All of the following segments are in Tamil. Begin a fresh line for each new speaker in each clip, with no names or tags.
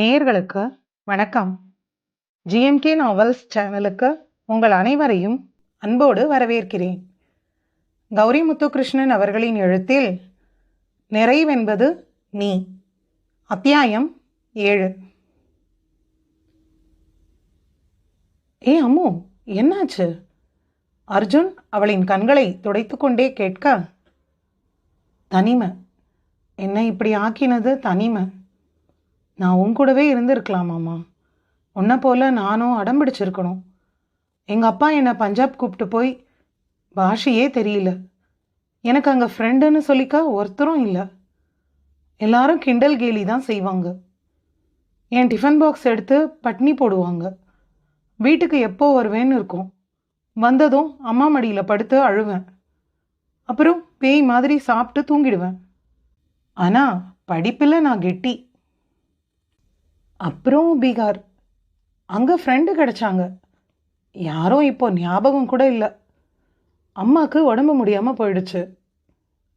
நேயர்களுக்கு வணக்கம். ஜிஎம்கே நாவல்ஸ் சேனலுக்கு உங்கள் அனைவரையும் அன்போடு வரவேற்கிறேன். கௌரி முத்துகிருஷ்ணன் அவர்களின் எழுத்தில் நிறைவென்பது நீ. அத்தியாயம் ஏழு. ஏ அம்மு என்னாச்சு? அர்ஜுன் அவளின் கண்களை துடைத்துக்கொண்டே கேட்க தனிமை. என்னை இப்படி ஆக்கினது தனிமை? நான் உன் கூடவே இருந்திருக்கலாமாம்மா உன்னை போல நானும் அடம் பிடிச்சிருக்கணும். எங்கள் அப்பா என்னை பஞ்சாப் கூப்பிட்டு போய் பாஷையே தெரியல. எனக்கு அங்கே ஃப்ரெண்டுன்னு சொல்லிக்க ஒருத்தரும் இல்லை. எல்லாரும் கிண்டல் கேலி தான் செய்வாங்க. என் டிஃபன் பாக்ஸ் எடுத்து பட்னி போடுவாங்க. வீட்டுக்கு எப்போ வருவேன்னு இருக்கும். வந்ததும் அம்மா மடியில் படுத்து அழுவேன். அப்புறம் பேய் மாதிரி சாப்பிட்டு தூங்கிடுவேன். ஆனால் படிப்பில் நான் கெட்டி. அப்புறம் பீகார். அங்கே ஃப்ரெண்டு கிடைச்சாங்க. யாரும் இப்போ ஞாபகம் கூட இல்லை. அம்மாவுக்கு உடம்பு முடியாமல் போயிடுச்சு.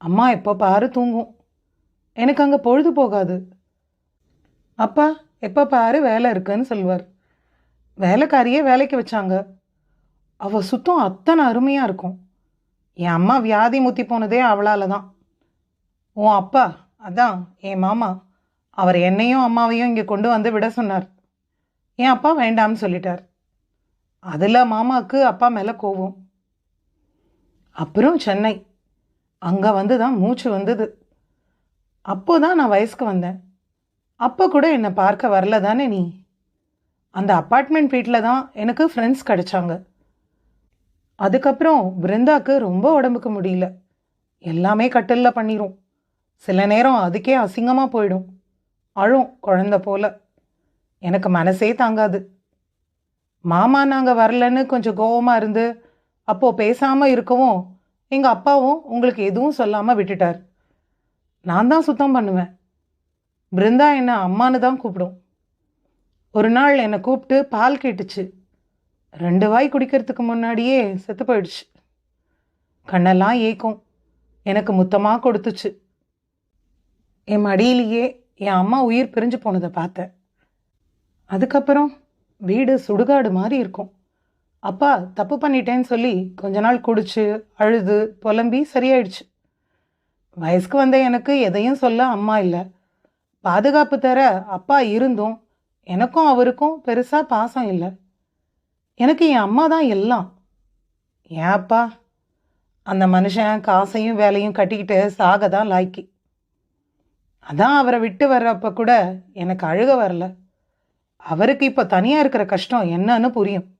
அம்மா எப்போ பாரு தூங்கும். எனக்கு அங்கே பொழுது போகாது. அப்பா எப்போ பாரு வேலை இருக்குன்னு சொல்வார். வேலைக்காரியே வேலைக்கு வச்சாங்க. அவள் சுத்தம் அத்தனை அருமையாக இருக்கும். என் அம்மா வியாதி முத்தி போனதே அவளால் தான் உன் அப்பா அதான் என் மாமா அவர் என்னையும் அம்மாவையும் இங்கே கொண்டு வந்து விட சொன்னார். என் அப்பா வேண்டாம்னு சொல்லிட்டார். அதில் மாமாவுக்கு அப்பா மேலே கோவம் அப்புறம் சென்னை. அங்கே வந்து தான் மூச்சு வந்தது. அப்போ தான் நான் வயசுக்கு வந்தேன். அப்போ கூட என்னை பார்க்க வரல தானே நீ? அந்த அப்பார்ட்மெண்ட் வீட்டில் தான் எனக்கு ஃப்ரெண்ட்ஸ் கிடைச்சாங்க. அதுக்கப்புறம் பிருந்தாக்கு ரொம்ப உடம்புக்கு முடியல. எல்லாமே கட்டிலில் பண்ணிரும். சில நேரம் அதுக்கே அசிங்கமாக போயிடும். அழும் குழந்த போல. எனக்கு மனசே தாங்காது. மாமா நாங்கள் வரலன்னு கொஞ்சம் கோவமாக இருந்து அப்போது பேசாமல் இருக்கவும் எங்கள் அப்பாவும் உங்களுக்கு எதுவும் சொல்லாமல் விட்டுட்டார். நான் தான் சுத்தம் பண்ணுவேன். பிருந்தா என்னை அம்மானு தான் கூப்பிடும். ஒரு நாள் என்னை கூப்பிட்டு பால் கேட்டுச்சு. ரெண்டு வாய் குடிக்கிறதுக்கு முன்னாடியே செத்து போயிடுச்சு. கண்ணெல்லாம் ஏக்கும் எனக்கு முத்தமாக கொடுத்துச்சு. என் மடியிலேயே என் அம்மா உயிர் பிரிஞ்சு போனதை பார்த்தேன். அதுக்கப்புறம் வீடு சுடுகாடு மாதிரி இருக்கும். அப்பா தப்பு பண்ணிட்டேன்னு சொல்லி கொஞ்ச நாள் குடிச்சு அழுது புலம்பி சரியாயிடுச்சு. வயசுக்கு வந்த எனக்கு எதையும் சொல்ல அம்மா இல்லை. பாதுகாப்பு தர அப்பா இருந்தும் எனக்கும் அவருக்கும் பெருசாக பாசம் இல்லை. எனக்கு என் அம்மா தான் எல்லாம். ஏன் அப்பா? அந்த மனுஷன் காசையும் வேலையும் கட்டிக்கிட்டு சாக தான் லாய்க்கி. அதான் அவரை விட்டு வர்றப்ப கூட எனக்கு அழுக வரல. அவருக்கு இப்போ தனியாக இருக்கிற கஷ்டம் என்னன்னு புரியும்.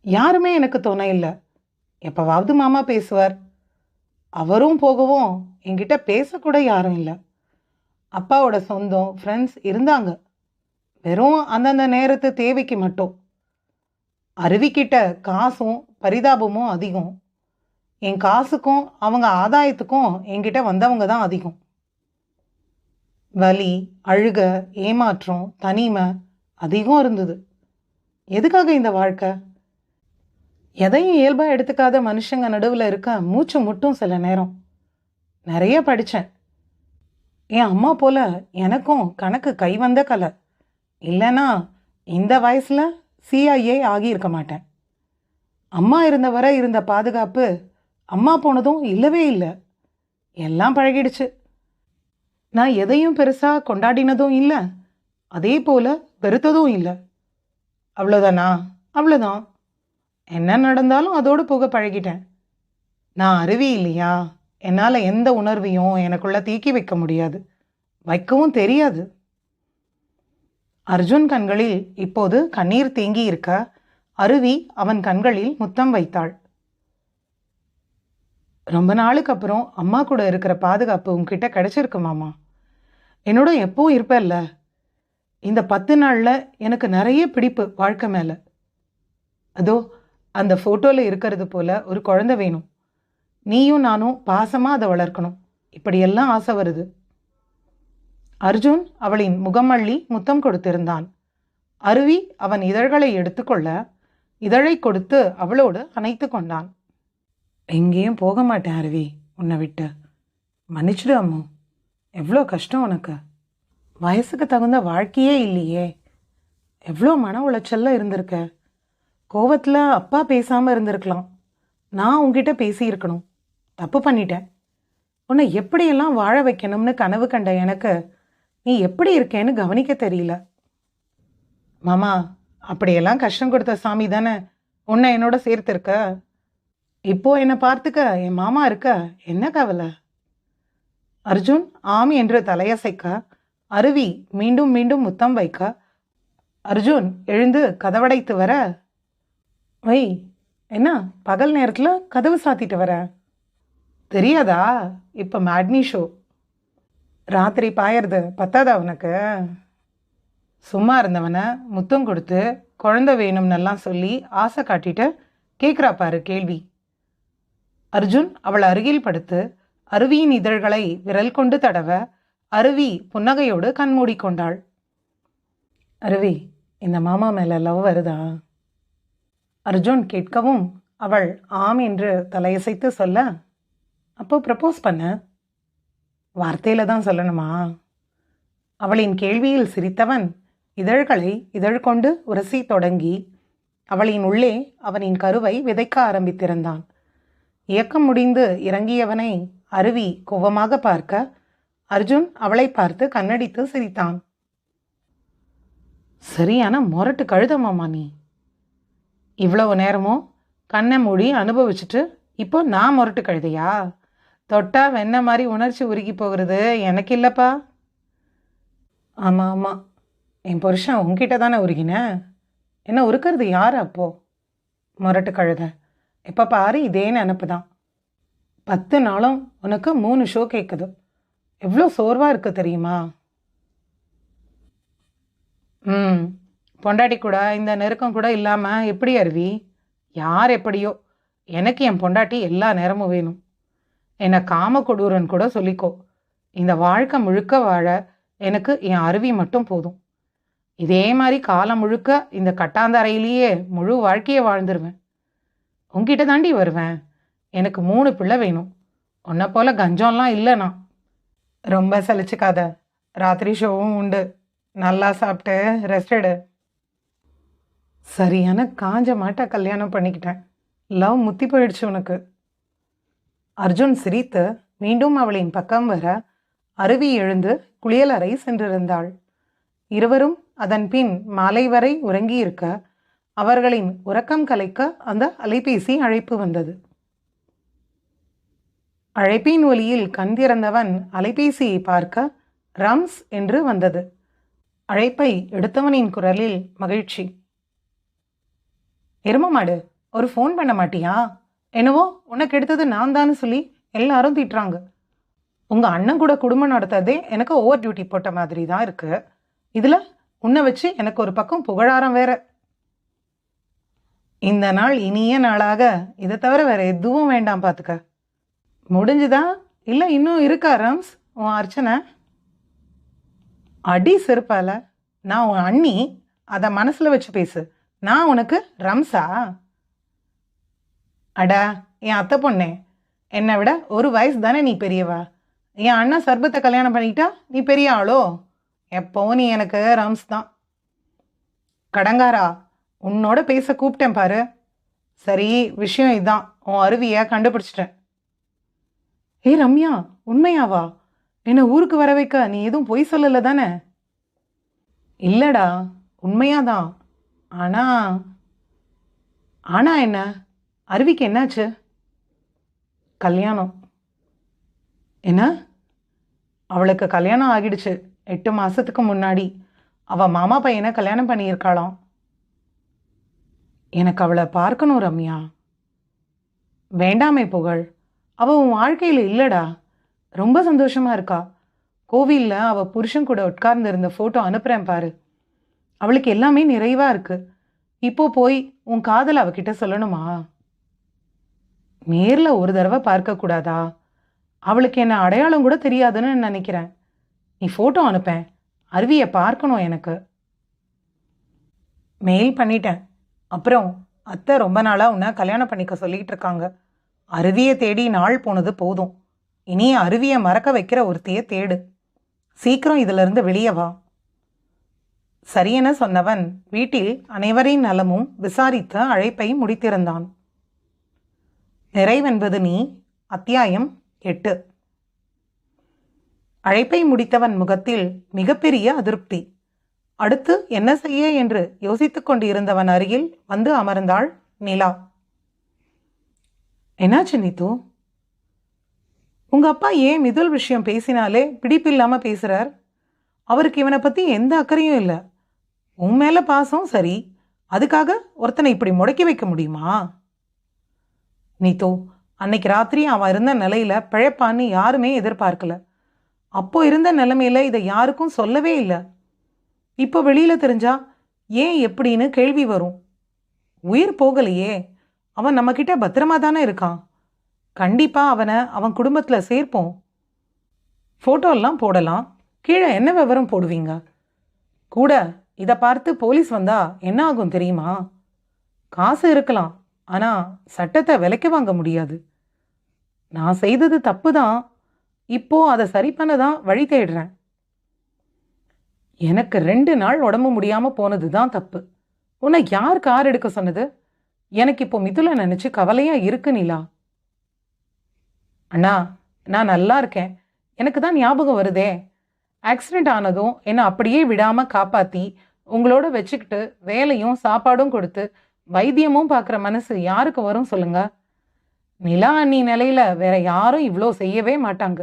யாருமே எனக்கு துணை இல்லை. எப்போவாவது மாமா பேசுவார். அவரும் போகவும் என்கிட்ட பேசக்கூட யாரும் இல்லை. அப்பாவோட சொந்தம் ஃப்ரெண்ட்ஸ் இருந்தாங்க. வெறும் அந்தந்த நேரத்து தேவைக்கு மட்டும். அருவிக்கிட்ட காசும் பரிதாபமும் அதிகம். என் காசுக்கும் அவங்க ஆதாயத்துக்கும் என்கிட்ட வந்தவங்க தான் அதிகம். வலி அழுக ஏமாற்றம் தனிமை அதிகம் இருந்தது. எதுக்காக இந்த வாழ்க்கை? எதையும் இயல்பாக எடுத்துக்காத மனுஷங்க நடுவில் இருக்க மூச்சு முட்டும் சில நேரம். நிறைய படித்தேன் என் அம்மா போல எனக்கும் கணக்கு கை வந்த கலை. இல்லைன்னா இந்த வயசில் சிஐஏ ஆகியிருக்க மாட்டேன். அம்மா இருந்த வரை இருந்த பாதுகாப்பு அம்மா போனதும் இல்லவே இல்லை. எல்லாம் பழகிடுச்சு. நான் எதையும் பெருசாக கொண்டாடினதும் இல்லை. அதே போல் வெறுத்ததும் இல்லை. அவ்வளோதானா அவ்வளோதான் என்ன நடந்தாலும் அதோடு போக பழகிட்டேன். நான் அருவி இல்லையா? என்னால் எந்த உணர்வையும் எனக்குள்ள தீக்கி வைக்க முடியாது. வைக்கவும் தெரியாது. அர்ஜுன் கண்களில் இப்போது கண்ணீர் தேங்கி இருக்க அருவி அவன் கண்களில் முத்தம் வைத்தாள். ரொம்ப நாளுக்கு அப்புறம் அம்மா கூட இருக்கிற பாதுகாப்பு உங்ககிட்ட கிடைச்சிருக்கு மாமா. என்னோட எப்பவும் இருப்பல்ல இந்த பத்து நாளில் எனக்கு நிறைய பிடிப்பு வாழ்க்கை மேலே. அதோ அந்த ஃபோட்டோவில் இருக்கிறது போல் ஒரு குழந்தை வேணும். நீயும் நானும் பாசமாக அதை வளர்க்கணும். இப்படியெல்லாம் ஆசை வருது. அர்ஜுன் அவளின் முகமள்ளி முத்தம் கொடுத்திருந்தான். அருவி அவன் இதழ்களை எடுத்துக்கொள்ள இதழை கொடுத்து அவளோடு அணைத்து கொண்டான். எங்கேயும் போக மாட்டேன் அருவி. உன்னை விட்டு. மன்னிச்சிடு அம்மு. எவ்வளோ கஷ்டம் உனக்கு. வயசுக்கு தகுந்த வாழ்க்கையே இல்லையே. எவ்வளோ மன உளைச்சலில் இருந்திருக்க. கோவத்தில் அப்பா பேசாமல் இருந்திருக்கலாம். நான் உங்ககிட்ட பேசியிருக்கணும். தப்பு பண்ணிட்டேன். உன்னை எப்படியெல்லாம் வாழ வைக்கணும்னு கனவு கண்ட எனக்கு நீ எப்படி இருக்கேன்னு கவனிக்க தெரியல. மாமா அப்படியெல்லாம் கஷ்டம் கொடுத்த சாமி தானே உன்னை என்னோட சேர்த்துருக்க? இப்போ என்னை பார்த்துக்க என் மாமா இருக்க என்ன கவலை? அர்ஜுன் ஆம் என்று தலையசைக்க அருவி மீண்டும் மீண்டும் முத்தம் வைக்க அர்ஜுன் எழுந்து கதவடைத்து வர வை என்ன பகல் நேரத்தில் கதவு சாத்திட்டு வர? தெரியாதா? இப்போ மேட்னி ஷோ. ராத்திரி பாயறது பத்தாதா உனக்கு? சும்மா இருந்தவனை முத்தம் கொடுத்து குழந்தை வேணும்னெல்லாம் சொல்லி ஆசை காட்டிட்டு கேட்குறா பாரு கேள்வி. அர்ஜுன் அவள் அருகில் படுத்து அருவியின் இதழ்களை விரல் கொண்டு தடவ அருவி புன்னகையோடு கண்மூடிக்கொண்டாள் அருவி இந்த மாமா மேல லவ் வருதா? அர்ஜுன் கேட்கவும் அவள் ஆம் என்று தலையசைத்து சொல்ல அப்போ ப்ரப்போஸ் பண்ண. வார்த்தையில தான் சொல்லணுமா? அவளின் கேள்வியில் சிரித்தவன் இதழ்களை இதழ் கொண்டு உரசி தொடங்கி அவளின் உள்ளே அவனின் கருவை விதைக்க ஆரம்பித்திருந்தான். இயக்கம் முடிந்து இறங்கியவனை அருவி குவமாக பார்க்க அர்ஜுன் அவளை பார்த்து கண்ணடித்து சிரித்தான். சரியான முரட்டு கழுதமாமா நீ இவ்வளவு நேரமும் கண்ணை மூடி அனுபவிச்சுட்டு இப்போ நான் முரட்டு கழுதையா? தொட்டா வெண்ண மாதிரி உணர்ச்சி உருகி போகிறது எனக்கு இல்லைப்பா. ஆமாம் ஆமாம் என் புருஷன் உங்ககிட்ட தானே உருகினேன் என்ன உருக்கிறது யார் அப்போ? முரட்டு கழுதை. எப்போ பாரு இதே நினப்பு தான் பத்து நாளும் உனக்கு மூணு ஷோ கேட்குது எவ்வளோ சோர்வாக இருக்குது தெரியுமா? ம். பொண்டாட்டி கூட இந்த நெருக்கம் கூட இல்லாமல் எப்படி அருவி? யார் எப்படியோ. எனக்கு என் பொண்டாட்டி எல்லா நேரமும் வேணும். என்னை காம கொடூரன் கூட சொல்லிக்கோ. இந்த வாழ்க்கை முழுக்க வாழ எனக்கு என் அருவி மட்டும் போதும். இதே மாதிரி காலம் முழுக்க இந்த கட்டாந்தரையிலேயே முழு வாழ்க்கையை வாழ்ந்துருவேன். உங்ககிட்ட தாண்டி வருவேன். எனக்கு மூணு பிள்ளை வேணும். உன்னை போல கஞ்சம்லாம் இல்லை நான். ரொம்ப சலிச்சுக்காத. ராத்திரி ஷோவும் உண்டு. நல்லா சாப்பிட்டு ரெஸ்ட் எடு. சரியான காஞ்ச மாட்டா கல்யாணம் பண்ணிக்கிட்டேன். லவ் முத்தி போயிடுச்சு உனக்கு. அர்ஜுன் சிரித்து மீண்டும் அவளின் பக்கம் வர அருவி எழுந்து குளியலறை சென்றிருந்தாள். இருவரும் அதன் பின் மாலை வரை உறங்கியிருக்க அவர்களின் உறக்கம் கலைக்க அந்த அலைபேசி அழைப்பு வந்தது. அழைப்பின் ஒலியில் கண் திறந்தவன் அலைபேசியை பார்க்க ரம்ஸ் என்று வந்தது. அழைப்பை எடுத்தவனின் குரலில் மகிழ்ச்சி. எருமமாடு ஒரு ஃபோன் பண்ண மாட்டியா? என்னவோ உனக்கு எடுத்தது நான் தான் சொல்லி எல்லாரும் திட்டுறாங்க. உங்க அண்ணன் கூட குடும்பம் நடத்ததே எனக்கு ஓவர் டியூட்டி போட்ட மாதிரி தான் இருக்கு. இதில் உன்னை வச்சு எனக்கு ஒரு பக்கம் புகழாரம் வேற. இந்த நாள் இனிய நாளாக. இதை தவிர வேற எதுவும் வேண்டாம் பார்த்துக்க முடிஞ்சுதா? இல்லை இன்னும் இருக்கா ரம்ஸ்? உன் அர்ச்சனை? அடி செருப்பால. நான் உன் அண்ணி. அதை மனசில் வச்சு பேசு. நான் உனக்கு ரம்ஸா? அடா என் அத்தை பொண்ணே. என்னை விட ஒரு வயசு தானே நீ பெரியவா? என் அண்ணன் சர்பத்தை கல்யாணம் பண்ணிக்கிட்டா நீ பெரிய ஆளோ? எப்போவும் நீ எனக்கு ரம்ஸ் தான். கடங்காரா? உன்னோட பேச கூப்பிட்டேன் பாரு. சரி விஷயம் இதுதான் உன் அருவியை கண்டுபிடிச்சிட்டேன். ஏய் ரம்யா உண்மையாவா? என்னை ஊருக்கு வர வைக்க நீ எதுவும் பொய் சொல்லலை தானே? இல்லைடா உண்மையாதான். ஆனா ஆனா என்ன? அருவிக்கு என்னாச்சு? கல்யாணம். என்ன? அவளுக்கு கல்யாணம் ஆகிடுச்சு. எட்டு மாதத்துக்கு முன்னாடி. அவள் மாமா பையனை கல்யாணம் பண்ணியிருக்காளாம். எனக்கு அவளை பார்க்கணும் ரம்யா. வேண்டாமே புகழ். அவ உன் வாழ்க்கையில் இல்லடா. ரொம்ப சந்தோஷமா இருக்கா. கோவிலில் அவ புருஷன் கூட உட்கார்ந்து இருந்த ஃபோட்டோ அனுப்புறேன் பாரு. அவளுக்கு எல்லாமே நிறைவா இருக்கு. இப்போ போய் உன் காதல் அவகிட்ட சொல்லணுமா? நேரில் ஒரு தடவை பார்க்கக்கூடாதா அவளுக்கு என்ன அடையாளம் கூட தெரியாதுன்னு நினைக்கிறேன். நீ ஃபோட்டோ அனுப்பேன். அருவியை பார்க்கணும் எனக்கு. மெயில் பண்ணிட்டேன். அப்புறம் அத்தை ரொம்ப நாளாக உன்னை கல்யாணம் பண்ணிக்க சொல்லிகிட்டு இருக்காங்க. அருவியை தேடி நாள் போனது போதும். இனி அருவியை மறக்க வைக்கிற ஒருத்தையை தேடு. சீக்கிரம் இதிலிருந்து வெளியே வா. சரியென சொன்னவன் வீட்டில் அனைவரின் நலமும் விசாரித்த அழைப்பை முடித்திருந்தான். நிறைவென்பது நீ? அத்தியாயம் எட்டு. அழைப்பை முடித்தவன் முகத்தில் மிகப்பெரிய அதிருப்தி. அடுத்து என்ன செய்ய என்று யோசித்துக் கொண்டிருந்தவன் அருகில் வந்து அமர்ந்தாள் நிலா என்னாச்சு நீத்து? உங்க அப்பா ஏன் மிதுல் விஷயம் பேசினாலே பிடிப்பில்லாம பேசுறார்? அவருக்கு இவனை பத்தி எந்த அக்கறையும் இல்லை. உன் மேல பாசம் சரி. அதுக்காக ஒருத்தனை இப்படி முடக்கி வைக்க முடியுமா? நீத்தோ அன்னைக்கு ராத்திரி அவன் இருந்த நிலையில பிழைப்பான்னு யாருமே எதிர்பார்க்கல. அப்போ இருந்த நிலைமையில இதை யாருக்கும் சொல்லவே இல்லை. இப்போ வெளியில் தெரிஞ்சா ஏன் எப்படின்னு கேள்வி வரும். உயிர் போகலையே. அவன் நம்மக்கிட்ட பத்திரமா தானே இருக்கான். கண்டிப்பாக அவனை அவன் குடும்பத்தில் சேர்ப்போம். ஃபோட்டோலாம் போடலாம். கீழே என்ன விவரம் போடுவீங்க? கூட இதை பார்த்து போலீஸ் வந்தா என்ன ஆகும் தெரியுமா? காசு இருக்கலாம். ஆனால் சட்டத்தை விலைக்கு வாங்க முடியாது. நான் செய்தது தப்பு தான் இப்போது அதை சரி பண்ண தான் வழி தேடுறேன். எனக்கு ரெண்டு நாள் உடம்பு முடியாமல் போனது தான் தப்பு. உன்னை யார் கார் எடுக்க சொன்னது? எனக்கு இப்போ மிதுல நினைச்சு கவலையா இருக்கு நிலா. அண்ணா நான் நல்லா இருக்கேன். எனக்கு தான் ஞாபகம் வருதே. ஆக்சிடென்ட் ஆனதும் என்னை அப்படியே விடாமல் காப்பாற்றி உங்களோட வச்சுக்கிட்டு வேலையும் சாப்பாடும் கொடுத்து வைத்தியமும் பார்க்குற மனசு யாருக்கு வரும் சொல்லுங்க? நிலா அண்ணி நிலையில வேற யாரும் இவ்வளோ செய்யவே மாட்டாங்க.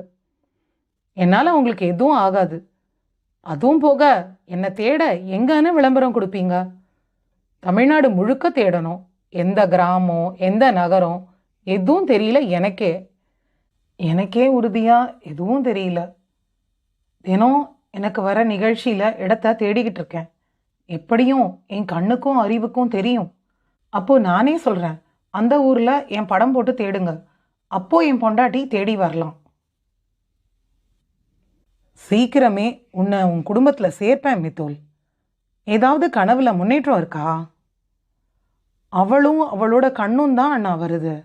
என்னால் உங்களுக்கு எதுவும் ஆகாது. அதுவும் போக என்னை தேட எங்கன்னு விளம்பரம் கொடுப்பீங்க? தமிழ்நாடு முழுக்க தேடணும். எந்த கிராமம் எந்த நகரம் எதுவும் தெரியல எனக்கே. எனக்கே உறுதியாக எதுவும் தெரியல. தினம் எனக்கு வர நிகழ்ச்சியில் இடத்த தேடிக்கிட்டு இருக்கேன். எப்படியும் என் கண்ணுக்கும் அறிவுக்கும் தெரியும். அப்போது நானே சொல்கிறேன் அந்த ஊரில் என் படம் போட்டு தேடுங்க. அப்போது என் பொண்டாட்டி தேடி வரலாம். சீக்கிரமே உன்னை உன் குடும்பத்தில் சேர்ப்பேன் மித்துல் ஏதாவது கனவில் முன்னேற்றம் இருக்கா? அவளும் அவளோட கண்ணும் தான் அண்ணா வருது.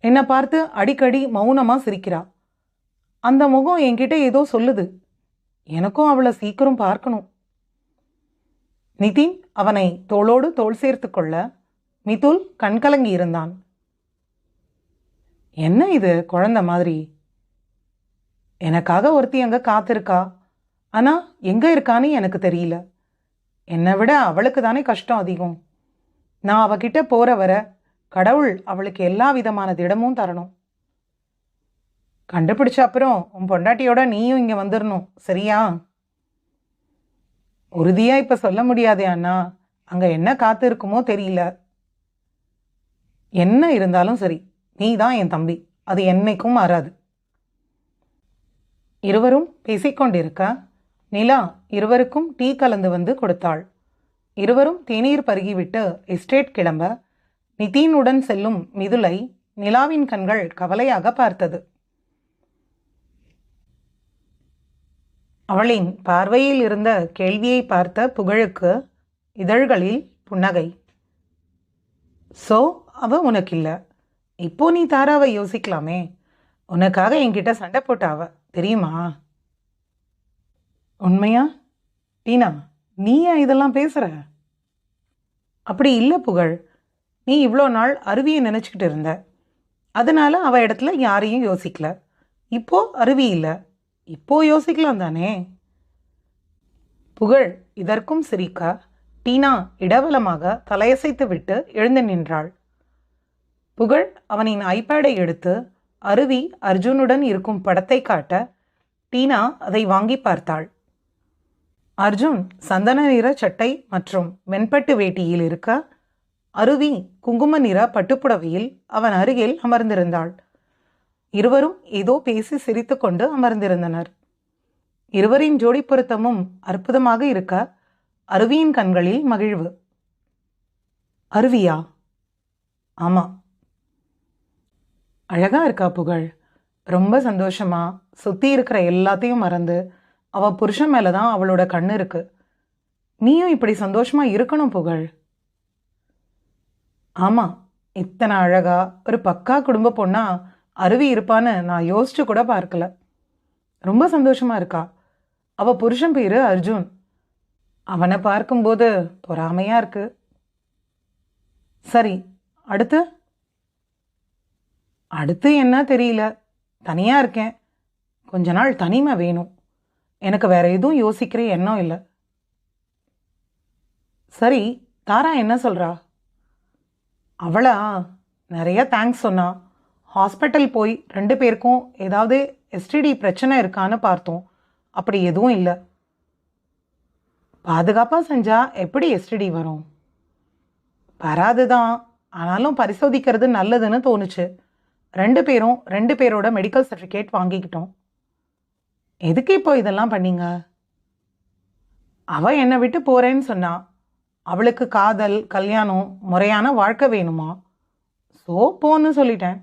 என்னை பார்த்து அடிக்கடி மௌனமாக சிரிக்கிறா. அந்த முகம் என்கிட்ட ஏதோ சொல்லுது. எனக்கும் அவளை சீக்கிரம் பார்க்கணும். நிதின் அவனை தோளோடு தோள் சேர்த்து கொள்ள மிதுல் கண்கலங்கி இருந்தான். என்ன இது குழந்தை மாதிரி? எனக்காக ஒருத்தி அங்கே காத்திருக்கா? ஆனால் எங்கே இருக்கான்னு எனக்கு தெரியல. என்னை விட அவளுக்கு தானே கஷ்டம் அதிகம். நான் அவகிட்ட போகிற வர கடவுள் அவளுக்கு எல்லா விதமான திடமும் தரணும். கண்டுபிடிச்ச அப்புறம் உன் பொண்டாட்டியோட நீயும் இங்கே வந்துடணும் சரியா? உறுதியாக இப்போ சொல்ல முடியாதே அண்ணா. அங்கே என்ன காத்து இருக்குமோ தெரியல. என்ன இருந்தாலும் சரி நீ தான் என் தம்பி. அது என்னைக்கும் மாறாது. இருவரும் பேசிக்கொண்டிருக்க நிலா இருவருக்கும் டீ கலந்து வந்து கொடுத்தாள். இருவரும் தேநீர் பருகிவிட்டு எஸ்டேட் கிளம்ப நிதினுடன் செல்லும் மிதுலை நிலாவின் கண்கள் கவலையாக பார்த்தது. அவளின் பார்வையில் இருந்த கேள்வியை பார்த்த புகழுக்கு இதழ்களில் புன்னகை. சோ அவ உனக்கு இல்லை இப்போ நீ தாராவை யோசிக்கலாமே. உனக்காக என்கிட்ட சண்டை போட்ட அவ. தெரியுமா? உண்மையா? டீனா நீ ஏன் இதெல்லாம் பேசுற? அப்படி இல்லை புகழ். நீ இவ்வளோ நாள் அருவியை நினச்சிக்கிட்டு இருந்த. அதனால அவ இடத்துல யாரையும் யோசிக்கல. இப்போ அருவி இல்லை. இப்போ யோசிக்கலாம் தானே? புகழ் இதற்கும் சிரிக்க. டீனா இடவலமாக தலையசைத்து விட்டு எழுந்து நின்றாள். புகழ் அவனின் ஐபேடை எடுத்து அருவி அர்ஜுனுடன் இருக்கும் படத்தை காட்ட டீனா அதை வாங்கி பார்த்தாள். அர்ஜுன் சந்தன நிற சட்டை மற்றும் வெண்பட்டு வேட்டியில் இருக்க அருவி குங்கும நிற பட்டுப்புடவையில் அவன் அருகில் அமர்ந்திருந்தாள். இருவரும் ஏதோ பேசி சிரித்துக்கொண்டு அமர்ந்திருந்தனர். இருவரின் ஜோடி பொருத்தமும் அற்புதமாக இருக்க அருவியின் கண்களில் மகிழ்வு. அருவியா? ஆமாம் அழகாக இருக்கா புகழ்? ரொம்ப சந்தோஷமாக சுற்றி இருக்கிற எல்லாத்தையும் மறந்து. அவள் புருஷன் மேலே தான் அவளோட கண்ணு இருக்கு. நீயும் இப்படி சந்தோஷமாக இருக்கணும் புகழ். ஆமாம் இத்தனை அழகாக ஒரு பக்கா குடும்ப பொண்ணா அருவி இருப்பான்னு நான் யோசிச்சு கூட பார்க்கல. ரொம்ப சந்தோஷமாக இருக்கா. அவள் புருஷன் பேர் அர்ஜுன். அவனை பார்க்கும்போது பொறாமையாக இருக்குது சரி அடுத்து? அடுத்து என்ன தெரியல. தனியாக இருக்கேன். கொஞ்ச நாள் தனிமை வேணும். எனக்கு வேற எதுவும் யோசிக்கிற எண்ணம் இல்லை. சரி தாரா என்ன சொல்கிறா அவளா? நிறைய தேங்க்ஸ் சொன்னா. ஹாஸ்பிட்டல் போய் ரெண்டு பேருக்கும் ஏதாவது எஸ்டிடி பிரச்சனை இருக்கான்னு பார்த்தோம். அப்படி எதுவும் இல்லை. பாதுகாப்பாக செஞ்சால் எப்படி எஸ்டிடி வரும்? வராது தான் ஆனாலும் பரிசோதிக்கிறது நல்லதுன்னு தோணுச்சு. ரெண்டு பேரும் ரெண்டு பேரோட மெடிக்கல் சர்டிஃபிகேட் வாங்கிக்கிட்டோம். எதுக்கு இப்போ இதெல்லாம் பண்ணீங்க? அவ என்னை விட்டு போறேன்னு சொன்னா அவளுக்கு காதல் கல்யாணம் முறையான வாழ்க்கை வேணுமா? ஸோ போன்னு சொல்லிட்டேன்.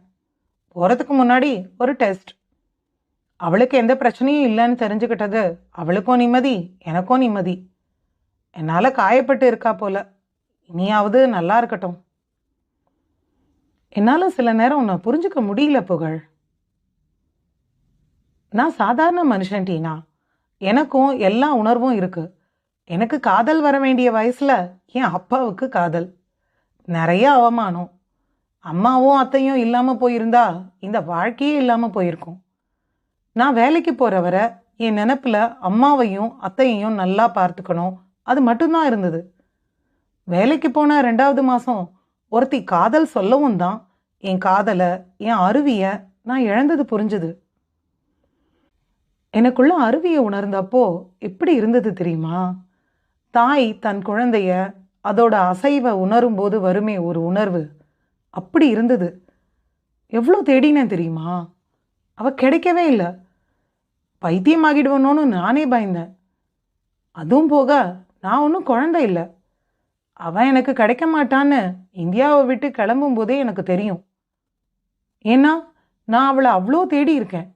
போகிறதுக்கு முன்னாடி ஒரு டெஸ்ட் அவளுக்கு எந்த பிரச்சனையும் இல்லைன்னு தெரிஞ்சுக்கிட்டது அவளுக்கும் நிம்மதி எனக்கும் நிம்மதி. என்னால் காயப்பட்டு இருக்கா போல. இனியாவது நல்லா இருக்கட்டும். என்னால் சில நேரம் உன்னை புரிஞ்சுக்க முடியல புகழ். நான் சாதாரண மனுஷன் டீனா. எனக்கும் எல்லா உணர்வும் இருக்கு. எனக்கு காதல் வர வேண்டிய வயசில் என் அப்பாவுக்கு காதல். நிறைய அவமானம். அம்மாவும் அத்தையும் இல்லாமல் போயிருந்தா இந்த வாழ்க்கையே இல்லாமல் போயிருக்கும். நான் வேலைக்கு போகிற வரை என் நினப்பில் அம்மாவையும் அத்தையையும் நல்லா பார்த்துக்கணும். அது மட்டும்தான் இருந்தது. வேலைக்கு போன ரெண்டாவது மாதம் ஒருத்தி காதல் சொல்லவும் தான் என் காதலை என் அருவியை நான் இழந்தது புரிஞ்சுது. எனக்குள்ள அருவியை உணர்ந்தப்போ எப்படி இருந்தது தெரியுமா? தாய் தன் குழந்தைய அதோட அசைவை உணரும் போது வருமே ஒரு உணர்வு. அப்படி இருந்தது. எவ்வளோ தேடினேன் தெரியுமா? அவ கிடைக்கவே இல்லை. பைத்தியமாகிடுவனோன்னு நானே பயந்தேன். அதுவும் போக நான் ஒன்றும் குழந்தை இல்லை. அவன் எனக்கு கிடைக்க மாட்டான்னு இந்தியாவை விட்டு கிளம்பும் போதே எனக்கு தெரியும். ஏன்னா நான் அவளை அவ்வளோ தேடி இருக்கேன்.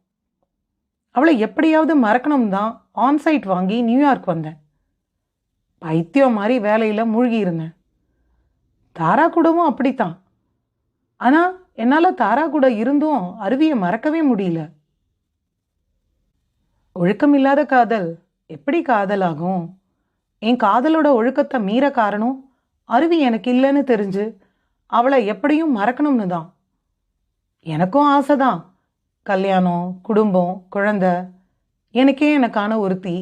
அவளை எப்படியாவது மறக்கணும் தான் ஆன்சைட் வாங்கி நியூயார்க் வந்தேன். பைத்தியம் மாதிரி வேலையில் மூழ்கி இருந்தேன். தாரா கூடவும் அப்படித்தான். ஆனால் என்னால் தாரா கூட இருந்தும் அருவியை மறக்கவே முடியல. ஒழுக்கமில்லாத காதல் எப்படி காதலாகும்? என் காதலோட ஒழுக்கத்தை மீற காரணம் அருவி எனக்கு இல்லைன்னு தெரிஞ்சு அவளை எப்படியும் மறக்கணும்னு தான். எனக்கும் ஆசை தான் கல்யாணம் குடும்பம் குழந்தை எனக்கே எனக்கான ஒருத்தி.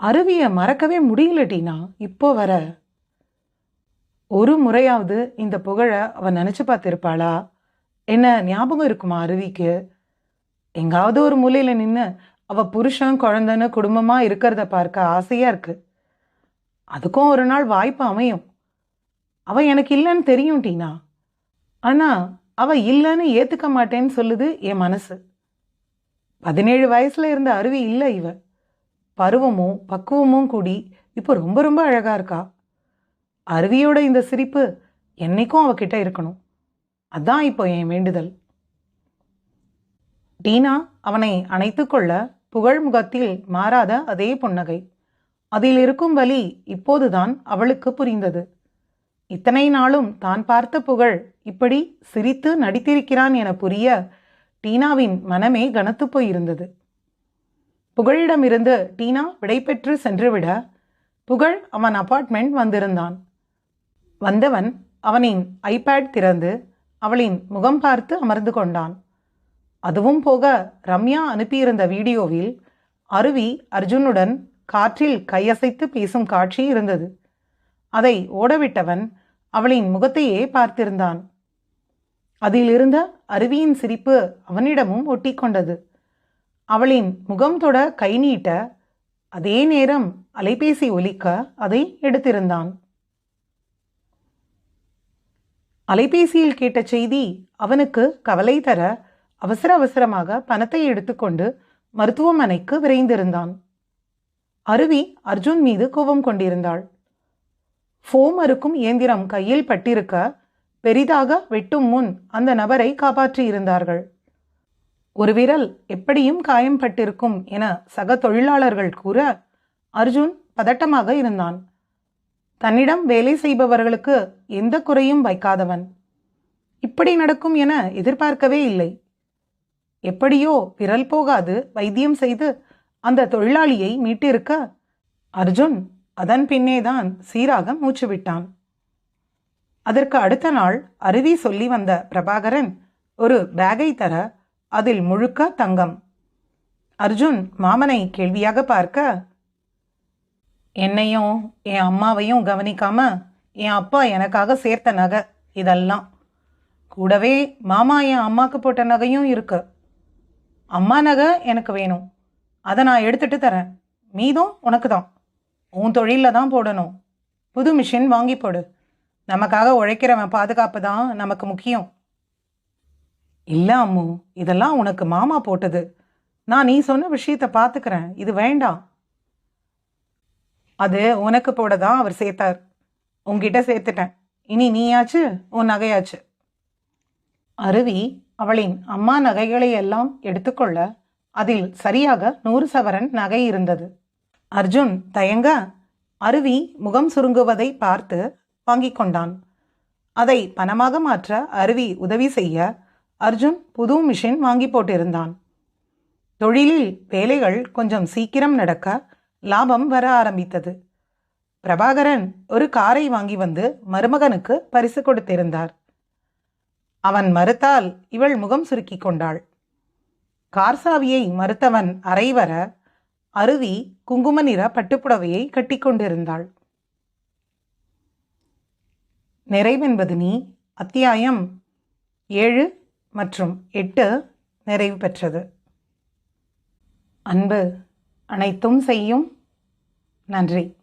அருவியை மறக்கவே முடியலட்டினா இப்போ வர ஒரு முறையாவது இந்த புகழை அவன் நினச்சி பார்த்திருப்பாளா? என்ன ஞாபகம் இருக்குமா அருவிக்கு? எங்காவது ஒரு மூலையில் நின்று அவள் புருஷன் குழந்தைன்னு குடும்பமாக இருக்கிறத பார்க்க ஆசையாக இருக்குது அதுக்கும் ஒரு நாள் வாய்ப்பு அமையும். அவள் எனக்கு இல்லைன்னு தெரியும் டீனா. ஆனால் அவள் இல்லைன்னு ஏற்றுக்க மாட்டேன்னு சொல்லுது என் மனசு. பதினேழு வயசில் இருந்த அருவி இல்லை இவ. பருவமும் பக்குவமும் கூடி இப்போ ரொம்ப ரொம்ப அழகாக இருக்கா. அருவியோட இந்த சிரிப்பு என்னைக்கும் அவகிட்ட இருக்கணும். அதான் இப்போ என் வேண்டுதல். டீனா அவனை அணைத்துக்கொள்ள புகழ் முகத்தில் மாறாத அதே புன்னகை. அதில் இருக்கும் வலி இப்போதுதான் அவளுக்கு புரிந்தது. இத்தனை நாளும் தான் பார்த்த புகழ் இப்படி சிரித்து நடித்திருக்கிறான் என புரிய டீனாவின் மனமே கனத்து போயிருந்தது. புகழிடமிருந்து டீனா விடைபெற்று சென்றுவிட புகழ் அவன் அபார்ட்மெண்ட் வந்திருந்தான். வந்தவன் அவனின் ஐபேட் திறந்து அவளின் முகம் பார்த்து அமர்ந்து கொண்டான். அதுவும் போக ரம்யா அனுப்பியிருந்த வீடியோவில் அருவி அர்ஜுனுடன் காற்றில் கையசைத்து பேசும் காட்சி இருந்தது. அதை ஓடவிட்டவன் அவளின் முகத்தையே பார்த்திருந்தான். அதில் இருந்த அருவியின் சிரிப்பு அவனிடமும் ஒட்டிக்கொண்டது. அவளின் முகம் தொட கை நீட்ட அதே நேரம் அலைபேசி ஒலிக்க அதை எடுத்திருந்தான். அலைபேசியில் கேட்ட செய்தி அவனுக்கு கவலை தர அவசர அவசரமாக பணத்தை எடுத்துக்கொண்டு மருத்துவமனைக்கு விரைந்திருந்தான். அருவி அர்ஜுன் மீது கோபம் கொண்டிருந்தாள். ஃபோம் அறுக்கும் இயந்திரம் கையில் பட்டிருக்க பெரிதாக வெட்டும் முன் அந்த நபரை காப்பாற்றியிருந்தார்கள் ஒரு விரல் எப்படியும் காயம் பட்டிருக்கும் என சக தொழிலாளர்கள் கூற அர்ஜுன் பதட்டமாக இருந்தான். தன்னிடம் வேலை செய்பவர்களுக்கு எந்த குறையும் வைக்காதவன். இப்படி நடக்கும் என எதிர்பார்க்கவே இல்லை. எப்படியோ விரல் போகாது வைத்தியம் செய்து அந்த தொழிலாளியை மீட்டிருக்க அர்ஜுன் அதன் பின்னேதான் சீராக மூச்சு விட்டான் அதற்கு அடுத்த நாள் அருவி சொல்லி வந்த பிரபாகரன் ஒரு பேகை தர அதில் முழுக்க தங்கம். அர்ஜுன் மாமனை கேள்வியாக பார்க்க என்னையும் என் அம்மாவையும் கவனிக்காம என் அப்பா எனக்காக சேர்த்த நகை இதெல்லாம். கூடவே மாமா என் அம்மாவுக்கு போட்ட நகையும் இருக்கு. அம்மா நகை எனக்கு வேணும். அதை நான் எடுத்துட்டு தரேன். மீதும் உனக்கு தான் உன் தொழிலில் தான் போடணும். புது மிஷின் வாங்கி போடு. நமக்காக உழைக்கிறவன் பாதுகாப்பு தான் நமக்கு முக்கியம். இல்லை அம்மு இதெல்லாம் உனக்கு மாமா போட்டது. நான் நீ சொன்ன விஷயத்தை பார்த்துக்கிறேன் இது வேண்டாம். அது உனக்கு போட தான் அவர் சேர்த்தார். உங்ககிட்ட சேர்த்துட்டேன். இனி நீயாச்சு உன் நகையாச்சு. அருவி அவளின் அம்மா நகைகளை எல்லாம் எடுத்துக்கொள்ள அதில் சரியாக நூறு சவரன் நகை இருந்தது. அர்ஜுன் தயங்க அருவி முகம் சுருங்குவதை பார்த்து வாங்கிக் கொண்டான். அதை பணமாக மாற்ற அருவி உதவி செய்ய அர்ஜுன் புது மிஷின் வாங்கி போட்டிருந்தான். தொழிலில் வேலைகள் கொஞ்சம் சீக்கிரம் நடக்க லாபம் வர ஆரம்பித்தது. பிரபாகரன் ஒரு காரை வாங்கி வந்து மருமகனுக்கு பரிசு கொடுத்திருந்தார். அவன் மறுத்தால் இவள் முகம் சுருக்கிக் கொண்டாள். கார்சாவியை மறுத்தவன் அரைவர அருவி குங்கும நிற பட்டுப்புடவையை கட்டிக்கொண்டிருந்தாள் நிறைவென்பது நீ? அத்தியாயம் ஏழு மற்றும் எட்டு நிறைவு பெற்றது. அன்பு அனைத்தும் செய்யும். நன்றி.